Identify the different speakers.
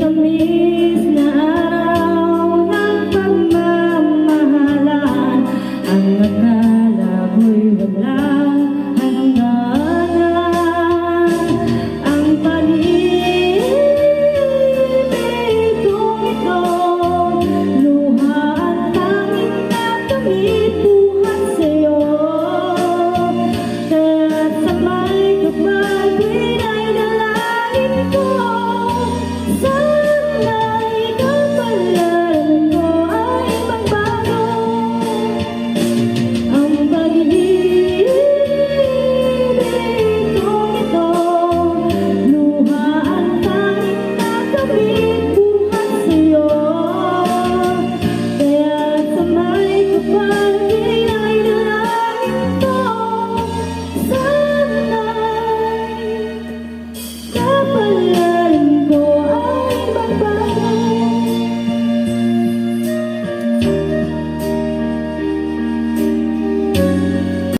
Speaker 1: tamis na araw ng pagmamahalan. Ang mata